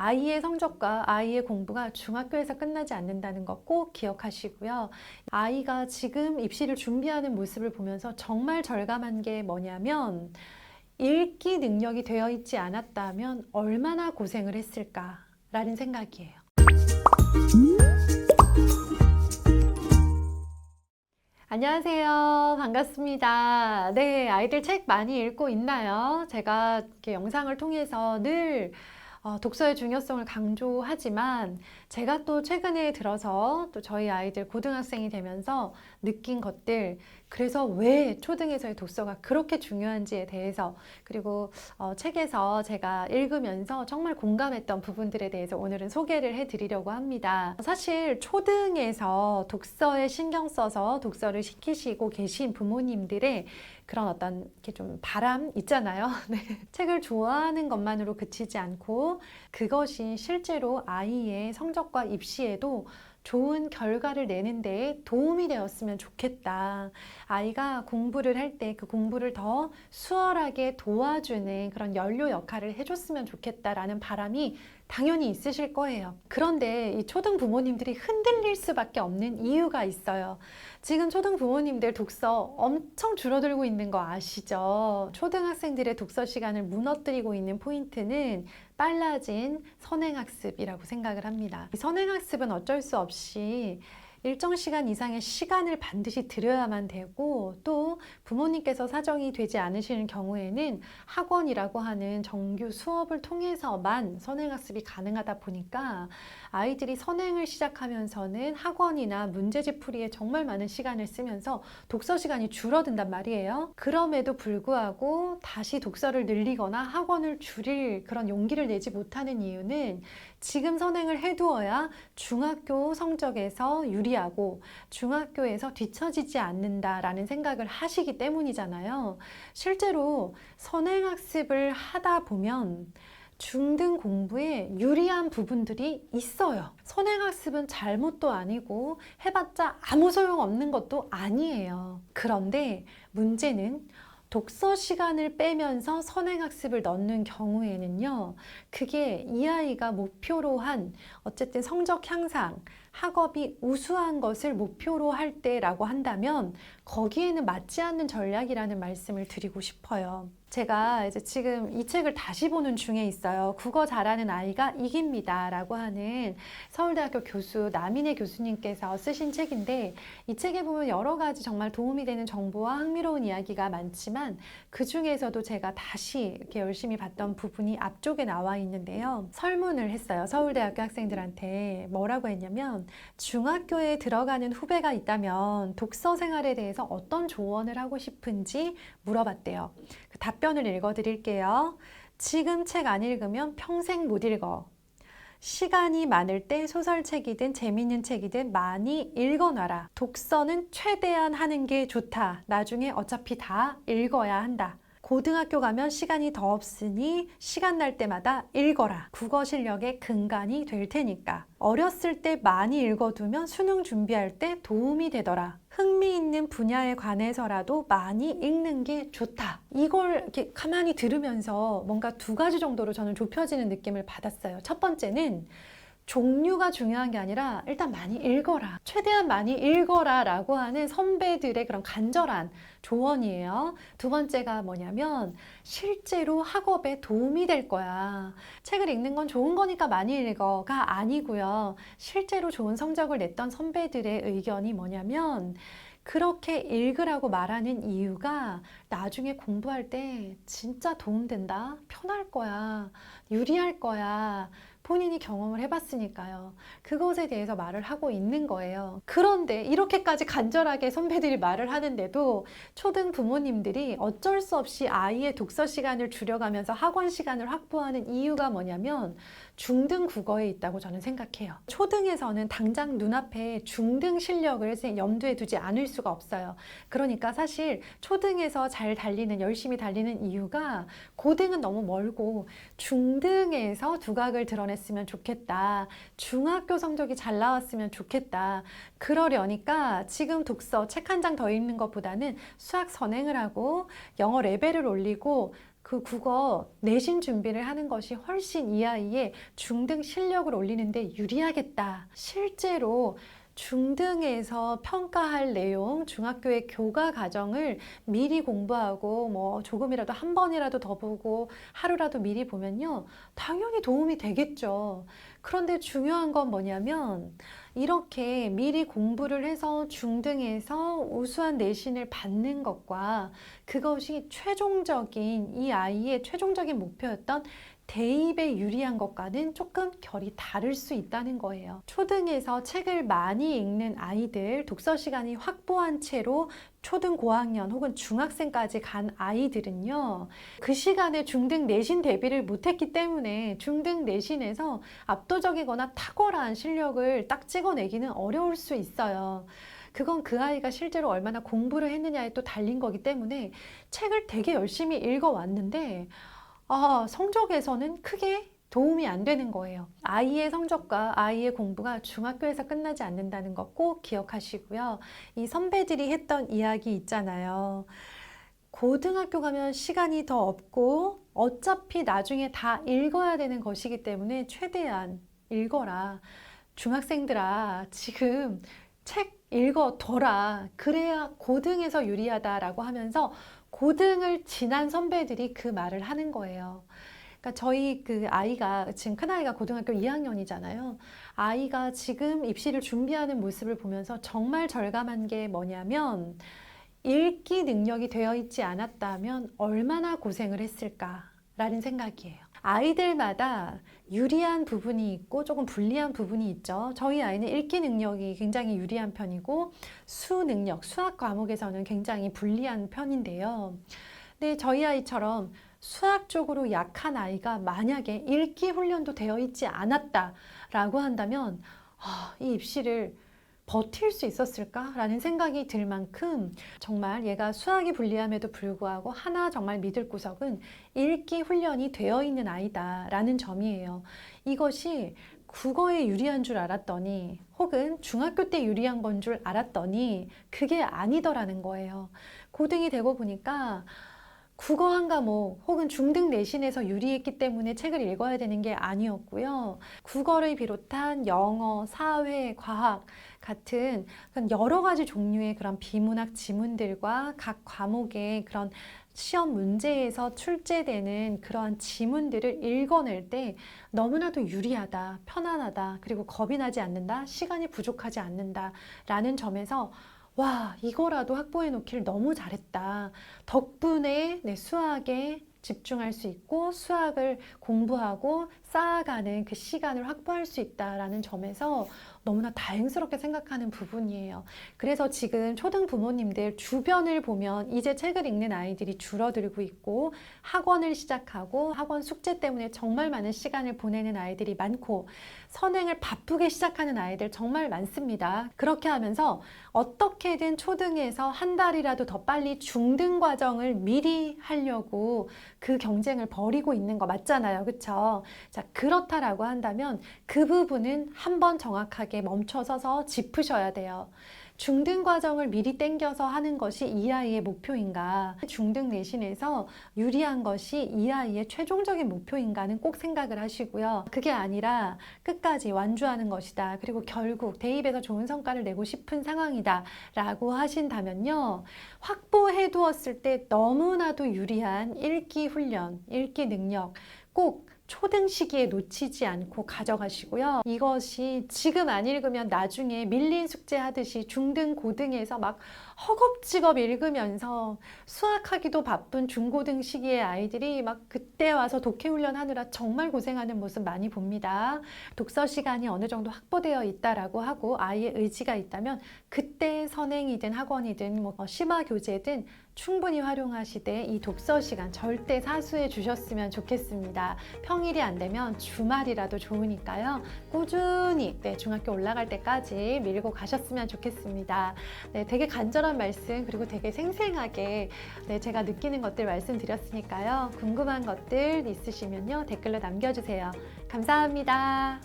아이의 성적과 아이의 공부가 중학교에서 끝나지 않는다는 것 꼭 기억하시고요. 아이가 지금 입시를 준비하는 모습을 보면서 정말 절감한 게 뭐냐면 읽기 능력이 되어 있지 않았다면 얼마나 고생을 했을까라는 생각이에요. 안녕하세요. 반갑습니다. 네, 아이들 책 많이 읽고 있나요? 제가 이렇게 영상을 통해서 늘 어, 독서의 중요성을 강조하지만 제가 또 최근에 들어서 또 저희 아이들 고등학생이 되면서 느낀 것들 그래서 왜 초등에서의 독서가 그렇게 중요한지에 대해서 그리고 어, 책에서 제가 읽으면서 정말 공감했던 부분들에 대해서 오늘은 소개를 해드리려고 합니다. 사실 초등에서 독서에 신경 써서 독서를 시키시고 계신 부모님들의 그런 어떤 이렇게 좀 바람 있잖아요. 네. 책을 좋아하는 것만으로 그치지 않고 그것이 실제로 아이의 성적과 입시에도 좋은 결과를 내는 데 도움이 되었으면 좋겠다. 아이가 공부를 할 때 그 공부를 더 수월하게 도와주는 그런 연료 역할을 해줬으면 좋겠다라는 바람이 당연히 있으실 거예요. 그런데 이 초등 부모님들이 흔들릴 수밖에 없는 이유가 있어요. 지금 초등 부모님들 독서 엄청 줄어들고 있는 거 아시죠? 초등학생들의 독서 시간을 무너뜨리고 있는 포인트는 빨라진 선행학습이라고 생각을 합니다. 이 선행학습은 어쩔 수 없이 일정 시간 이상의 시간을 반드시 들여야만 되고 또 부모님께서 사정이 되지 않으시는 경우에는 학원이라고 하는 정규 수업을 통해서만 선행학습이 가능하다 보니까 아이들이 선행을 시작하면서는 학원이나 문제집 풀이에 정말 많은 시간을 쓰면서 독서 시간이 줄어든단 말이에요. 그럼에도 불구하고 다시 독서를 늘리거나 학원을 줄일 그런 용기를 내지 못하는 이유는 지금 선행을 해두어야 중학교 성적에서 유리 하고 중학교에서 뒤처지지 않는다라는 생각을 하시기 때문이잖아요. 실제로 선행학습을 하다 보면 중등 공부에 유리한 부분들이 있어요. 선행학습은 잘못도 아니고 해봤자 아무 소용 없는 것도 아니에요. 그런데 문제는 독서 시간을 빼면서 선행학습을 넣는 경우에는요, 그게 이 아이가 목표로 한 어쨌든 성적 향상, 학업이 우수한 것을 목표로 할 때라고 한다면 거기에는 맞지 않는 전략이라는 말씀을 드리고 싶어요. 제가 이제 지금 이 책을 다시 보는 중에 있어요. 국어 잘하는 아이가 이깁니다. 라고 하는 서울대학교 교수 남인혜 교수님께서 쓰신 책인데 이 책에 보면 여러 가지 정말 도움이 되는 정보와 흥미로운 이야기가 많지만 그 중에서도 제가 다시 이렇게 열심히 봤던 부분이 앞쪽에 나와 있는데요. 설문을 했어요. 서울대학교 학생들한테 뭐라고 했냐면 중학교에 들어가는 후배가 있다면 독서 생활에 대해서 어떤 조언을 하고 싶은지 물어봤대요. 그 답 변을 읽어 드릴게요. 지금 책 안 읽으면 평생 못 읽어. 시간이 많을 때 소설책이든 재밌는 책이든 많이 읽어놔라. 독서는 최대한 하는 게 좋다. 나중에 어차피 다 읽어야 한다. 고등학교 가면 시간이 더 없으니 시간 날 때마다 읽어라. 국어 실력의 근간이 될 테니까. 어렸을 때 많이 읽어두면 수능 준비할 때 도움이 되더라. 흥미있는 분야에 관해서라도 많이 읽는 게 좋다. 이걸 이렇게 가만히 들으면서 뭔가 두 가지 정도로 저는 좁혀지는 느낌을 받았어요. 첫 번째는 종류가 중요한 게 아니라 일단 많이 읽어라. 최대한 많이 읽어라 라고 하는 선배들의 그런 간절한 조언이에요. 두 번째가 뭐냐면 실제로 학업에 도움이 될 거야. 책을 읽는 건 좋은 거니까 많이 읽어가 아니고요. 실제로 좋은 성적을 냈던 선배들의 의견이 뭐냐면 그렇게 읽으라고 말하는 이유가 나중에 공부할 때 진짜 도움된다. 편할 거야. 유리할 거야. 본인이 경험을 해봤으니까요. 그것에 대해서 말을 하고 있는 거예요. 그런데 이렇게까지 간절하게 선배들이 말을 하는데도 초등 부모님들이 어쩔 수 없이 아이의 독서 시간을 줄여가면서 학원 시간을 확보하는 이유가 뭐냐면 중등 국어에 있다고 저는 생각해요. 초등에서는 당장 눈앞에 중등 실력을 염두에 두지 않을 수가 없어요. 그러니까 사실 초등에서 잘 달리는, 열심히 달리는 이유가 고등은 너무 멀고 중등에서 두각을 드러냈으면 좋겠다. 중학교 성적이 잘 나왔으면 좋겠다. 그러려니까 지금 독서 책 한 장 더 읽는 것보다는 수학 선행을 하고 영어 레벨을 올리고 그 국어 내신 준비를 하는 것이 훨씬 이 아이의 중등 실력을 올리는데 유리하겠다. 실제로 중등에서 평가할 내용, 중학교의 교과 과정을 미리 공부하고 뭐 조금이라도 한 번이라도 더 보고 하루라도 미리 보면요. 당연히 도움이 되겠죠. 그런데 중요한 건 뭐냐면 이렇게 미리 공부를 해서 중등에서 우수한 내신을 받는 것과 그것이 최종적인 이 아이의 최종적인 목표였던 대입에 유리한 것과는 조금 결이 다를 수 있다는 거예요. 초등에서 책을 많이 읽는 아이들, 독서 시간이 확보한 채로 초등 고학년 혹은 중학생까지 간 아이들은요, 그 시간에 중등 내신 대비를 못했기 때문에 중등 내신에서 압도적이거나 탁월한 실력을 딱 찍어내기는 어려울 수 있어요. 그건 그 아이가 실제로 얼마나 공부를 했느냐에 또 달린 거기 때문에 책을 되게 열심히 읽어왔는데, 아, 성적에서는 크게 도움이 안 되는 거예요. 아이의 성적과 아이의 공부가 중학교에서 끝나지 않는다는 거꼭 기억하시고요. 이 선배들이 했던 이야기 있잖아요. 고등학교 가면 시간이 더 없고 어차피 나중에 다 읽어야 되는 것이기 때문에 최대한 읽어라. 중학생들아, 지금 책 읽어둬라. 그래야 고등에서 유리하다라고 하면서 고등을 지난 선배들이 그 말을 하는 거예요. 그러니까 저희 그 아이가 지금 큰 아이가 고등학교 2학년이잖아요. 아이가 지금 입시를 준비하는 모습을 보면서 정말 절감한 게 뭐냐면 읽기 능력이 되어 있지 않았다면 얼마나 고생을 했을까라는 생각이에요. 아이들마다 유리한 부분이 있고 조금 불리한 부분이 있죠. 저희 아이는 읽기 능력이 굉장히 유리한 편이고 수 능력, 수학 과목에서는 굉장히 불리한 편인데요. 근데 저희 아이처럼 수학 쪽으로 약한 아이가 만약에 읽기 훈련도 되어 있지 않았다라고 한다면 아, 이 입시를 버틸 수 있었을까라는 생각이 들 만큼 정말 얘가 수학이 불리함에도 불구하고 하나 정말 믿을 구석은 읽기 훈련이 되어 있는 아이다라는 점이에요. 이것이 국어에 유리한 줄 알았더니 혹은 중학교 때 유리한 건 줄 알았더니 그게 아니더라는 거예요. 고등이 되고 보니까 국어 한 과목 혹은 중등 내신에서 유리했기 때문에 책을 읽어야 되는 게 아니었고요. 국어를 비롯한 영어, 사회, 과학 같은 여러 가지 종류의 그런 비문학 지문들과 각 과목의 그런 시험 문제에서 출제되는 그러한 지문들을 읽어낼 때 너무나도 유리하다, 편안하다, 그리고 겁이 나지 않는다, 시간이 부족하지 않는다 라는 점에서 와, 이거라도 확보해 놓기를 너무 잘했다. 덕분에 내 수학에 집중할 수 있고 수학을 공부하고 쌓아가는 그 시간을 확보할 수 있다라는 점에서 너무나 다행스럽게 생각하는 부분이에요. 그래서 지금 초등 부모님들 주변을 보면 이제 책을 읽는 아이들이 줄어들고 있고 학원을 시작하고 학원 숙제 때문에 정말 많은 시간을 보내는 아이들이 많고 선행을 바쁘게 시작하는 아이들 정말 많습니다. 그렇게 하면서 어떻게든 초등에서 한 달이라도 더 빨리 중등 과정을 미리 하려고 그 경쟁을 벌이고 있는 거 맞잖아요. 그쵸? 자, 그렇다라고 한다면 그 부분은 한번 정확하게 멈춰서서 짚으셔야 돼요. 중등 과정을 미리 땡겨서 하는 것이 이 아이의 목표인가? 중등 내신에서 유리한 것이 이 아이의 최종적인 목표인가는 꼭 생각을 하시고요. 그게 아니라 끝까지 완주하는 것이다. 그리고 결국 대입에서 좋은 성과를 내고 싶은 상황이다. 라고 하신다면요. 확보해 두었을 때 너무나도 유리한 읽기 훈련, 읽기 능력 꼭 초등 시기에 놓치지 않고 가져가시고요. 이것이 지금 안 읽으면 나중에 밀린 숙제 하듯이 중등, 고등에서 막 허겁지겁 읽으면서 수학하기도 바쁜 중고등 시기의 아이들이 막 그때 와서 독해 훈련 하느라 정말 고생하는 모습 많이 봅니다. 독서 시간이 어느 정도 확보되어 있다라고 하고 아이의 의지가 있다면 그때 선행이든 학원이든 뭐 심화 교재든 충분히 활용하시되 이 독서 시간 절대 사수해 주셨으면 좋겠습니다. 평일이 안 되면 주말이라도 좋으니까요. 꾸준히 네, 중학교 올라갈 때까지 밀고 가셨으면 좋겠습니다. 네, 되게 간절 한 말씀 그리고 되게 생생하게 네, 제가 느끼는 것들 말씀드렸으니까요. 궁금한 것들 있으시면요 댓글로 남겨주세요. 감사합니다.